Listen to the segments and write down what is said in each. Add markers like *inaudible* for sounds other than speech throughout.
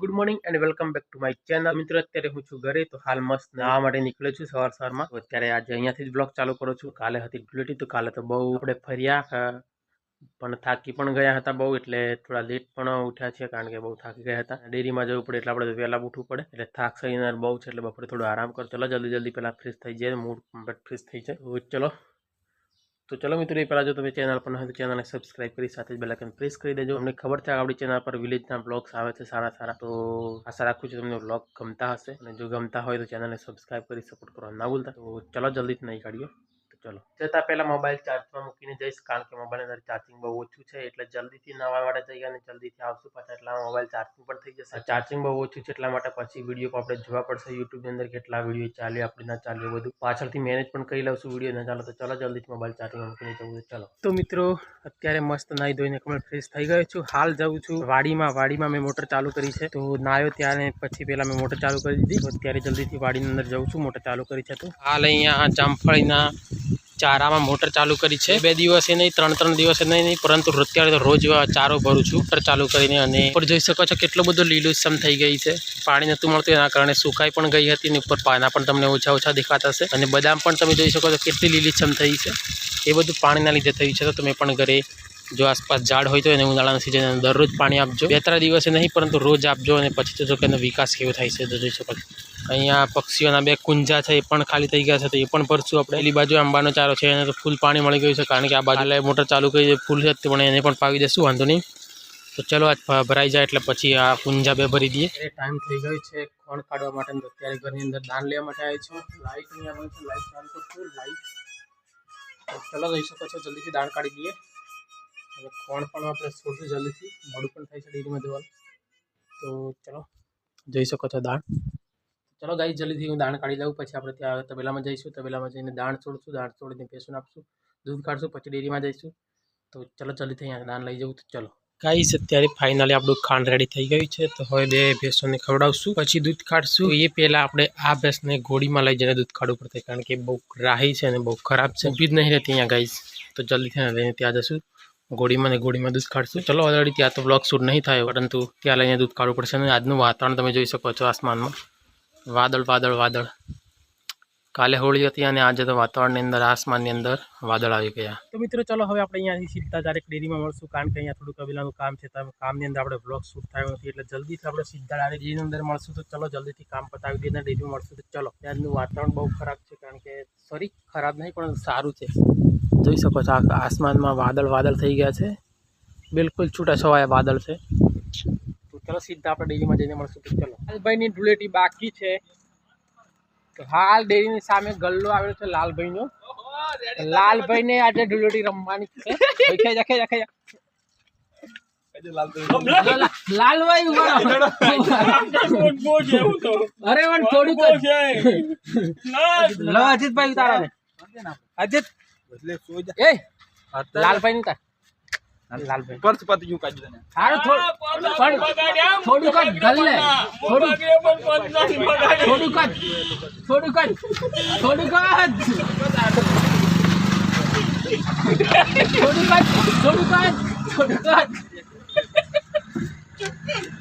Good morning and welcome back to my channel મિત્રો, અત્યારે હું છું ઘરે, તો હાલ મસ્ત નાવા માટે નીકળ્યો છું સવાર સવારમાં અત્યારે આજે અહીંયાથી જ બ્લોગ ચાલુ કરું છું. કાલે હતી ડ્યુટી તો કાલે તો બહુ આપણે ફર્યા પણ થાકી પણ ગયા હતા બહુ, એટલે થોડા લેટ પણ ઉઠ્યા છે કારણ કે બહુ થાકી ગયા હતા. ડેરીમાં જવું પડે, એટલે આપણે વહેલા ઉઠવું પડે. એટલે થાક સહીને બહુ છે, એટલે બપોરે થોડો આરામ કરો ચલો જલ્દી જલ્દી પહેલાં ફ્રેશ થઈ જાય મૂડ કમ્પ્લીટ ફ્રેશ થઈ જાય. ચલો તો ચલો મિત્રો, એ પહેલાં જો તમે ચેનલ પર હોય તો ચેનલને સબસ્ક્રાઇબ કરી સાથે જ બેલાઇકન પ્રેસ કરી દેજો. અમને ખબર છે આપણી ચેનલ પર વિલેજના બ્લોગ્સ આવે છે સારા સારા. તો આશા રાખું છું તમને બ્લોગ ગમતા હશે. અને જો ગમતા હોય તો ચેનલને સબસ્ક્રાઇબ કરી સપોર્ટ કરવા ના ભૂલતા તો ચલો જલ્દીથી નહીં કાઢીએ. ચલો. જતાં પહેલાં મોબાઈલ ચાર્જમાં મૂકીને જઈશ, કારણ કે મોબાઈલની અંદર ચાર્જિંગ બહુ ઓછું છે, એટલે જલ્દીથી નવા માટે જઈએ અને જલ્દીથી આવશું પાછા, એટલા મોબાઈલ ચાર્જિંગ પણ થઈ જશે. ચાર્જિંગ બહુ ઓછું છે, એટલા માટે પછી વીડિયો આપણે જોવા પડશે યુટ્યુબની અંદર કેટલા વીડિયો ચાલ્યો, આપણે ના ચાલ્યો બધું. પાછળથી મેનેજ પણ કરી લઉં છું વીડિયો ના ચાલો તો ચલો જલ્દીથી મોબાઈલ ચાર્જિંગમાં મૂકીને જવું ચલો. તો મિત્રો, અત્યારે મસ્ત નાહી ધોઈને કમ્પ્લીટ ફ્રેશ થઈ ગયો છું. હાલ જાઉં છું વાડીમાં. વાડીમાં મેં મોટર ચાલુ કરી છે. તો નાયો ત્યારે પછી પહેલાં મેં મોટર ચાલુ કરી દીધી. અત્યારે જલ્દીથી વાડીની અંદર જાઉં છું મોટર ચાલુ કરી છે તો. હાલ અહીંયા જામફળીના ચારામાં મોટર ચાલુ કરી છે. બે દિવસે નહીં, ત્રણ ત્રણ દિવસે નહીં પરંતુ અત્યારે તો રોજ ચારો ભરું છું. મોટર ચાલુ કરીને અને ઉપર જોઈ શકો છો કેટલો બધો લીલુંછમ થઈ ગઈ છે. પાણી નહોતું મળતું, એના કારણે સુકાઈ પણ ગઈ હતી અને ઉપર પાના પણ તમને ઓછા ઓછા દેખાતા હશે. અને બદામ પણ તમે જોઈ શકો છો કેટલી લીલીછમ થઈ છે. એ બધું પાણીના લીધે થયું છે તો તમે પણ ઘરે જો આસપાસ ઝાડ હોય તો એને ઉનાળાના સિઝન દરરોજ પાણી આપજો. બે ત્રણ દિવસે નહીં પરંતુ રોજ આપજો અને પછી તો જો કે એનો વિકાસ કેવો થાય છે તો જોઈ શકો અહીંયા પક્ષીઓના બે કુંજા છે એ પણ ખાલી થઈ ગયા છે તો એ પણ ભરશું આપણે. પેલી બાજુ આંબાનો ચારો છે એને તો ફૂલ પાણી મળી ગયું છે કારણ કે આ બાજુ મોટર ચાલુ કરી ફૂલ છે પણ એને પણ પાવી દેશું વાંધો નહીં. તો ચલો આજ ભરાઈ જાય એટલે પછી આ કુંજા બે ભરી દઈએ. એ ટાઈમ થઈ ગયો છે ખોણ કાઢવા માટે અત્યારે ઘરની અંદર દાન લેવા માટે આવી છું. છે લાઈટ ચાલુ કરશું લાઈટ ચલો જઈ શકો છો જલ્દીથી દાણ કાઢી દઈએ. અને ખોણ પણ આપણે છોડશું જલ્દીથી. મોડું પણ થાય છે ડેરીમાં દેવાનું તો ચલો, જઈ શકો છો દાણ ચલો ગાઈ જલ્દીથી હું દાણ કાઢી લઉં. પછી આપણે ત્યાં તબેલામાં જઈશું. તબેલામાં જઈને દાણ છોડશું. દાણ છોડીને ભેંસોને આપશું. દૂધ કાઢશું. પછી ડેરીમાં જઈશું. તો ચલો જલ્દીથી અહીંયા દાણ લઈ જવું. તો ચલો. ગાઈસ, અત્યારે ફાઇનલી આપણું ખાંડ રેડી થઈ ગયું છે. તો હવે બે ભેંસોને ખવડાવશું. પછી દૂધ કાઢશું. એ પહેલાં આપણે આ ભેંસને ગોળીમાં લઈ જઈને દૂધ કાઢવું પડશે. કારણ કે બહુ રાહી છે અને બહુ ખરાબ છે. ઊભી જ નહીં રહેતી અહીંયા ગાઈસ. તો જલ્દીથી લઈને ત્યાં જશું. ગોળીમાં ને ગોળીમાં દૂધ કાઢશું. ચલો ઓલરેડી ત્યાં તો બ્લોક શૂટ નહીં થાય, પરંતુ ત્યાં લઈને દૂધ કાઢવું પડશે. અને આજનું વાતાવરણ તમે જોઈ શકો છો આસમાનમાં. વાદળ વાદળ વાદળ. કાલે હોળી હતી અને આજે તો વાતાવરણની અંદર આસમાનની અંદર વાદળ આવી ગયા. તો મિત્રો ચલો હવે આપણે અહીંયાથી સીધા ડાયરેક્ટ ડેરીમાં મળશું કારણ કે અહીંયા થોડું કબીલાનું કામ છે. તો કામની અંદર આપણે બ્લોગ શૂટ થયો નથી એટલે જલ્દીથી આપણે સીધા ડાયરેક્ટ ડેરીની અંદર મળશું. તો ચલો જલ્દીથી કામ પતાવી દઈએ અને ડેરીમાં મળશું. તો ચલો ત્યાંનું વાતાવરણ બહુ ખરાબ છે કારણ કે સોરી ખરાબ નહીં પણ સારું છે. જોઈ શકો છો આ આસમાનમાં વાદળ વાદળ થઈ ગયા છે. બિલકુલ છૂટા છવાયા વાદળ છે. તો ચલો સીધા આપણે ડેરીમાં જઈને મળશું. તો ચલો. ભાઈની ધૂળેટી બાકી છે. હાલ ડેરીની સામે ગલ્લો આવેલો છે લાલભાઈનો. લાલભાઈને આજે ધૂળેટી રમવાની છે. લાલભાઈ અરે પણ થોડુંક અજીતભાઈ ઉતારો ને. અજીત. એ લાલભાઈ ઉતાર. લાલભાઈ. પર્સ પતી ગયું કાઢી તને હારું થોડું પણ થોડુંક જ ગલ ને થોડુંક થોડુંક જ. થોડુંક જ. થોડુંક જ. થોડુંક જ. થોડુંક જ. થોડુંક જ.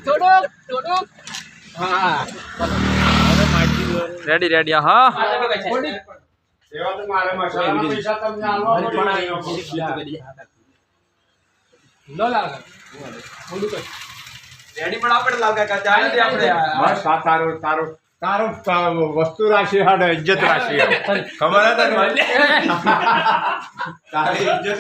થોડુંક થોડુંક. હા. રેડી રેડી હા થોડીક. લો લાલભાઈ થોડુંક જ રેડી પણ આપણે લાવ કાકા ચાલે છે આપણે. બસ આ તારો તારો તારો વસ્તુ રાશિ હાડે ઇજ્જત રાશિ. *laughs* ખબર હતા *laughs* તારી ઇજ્જત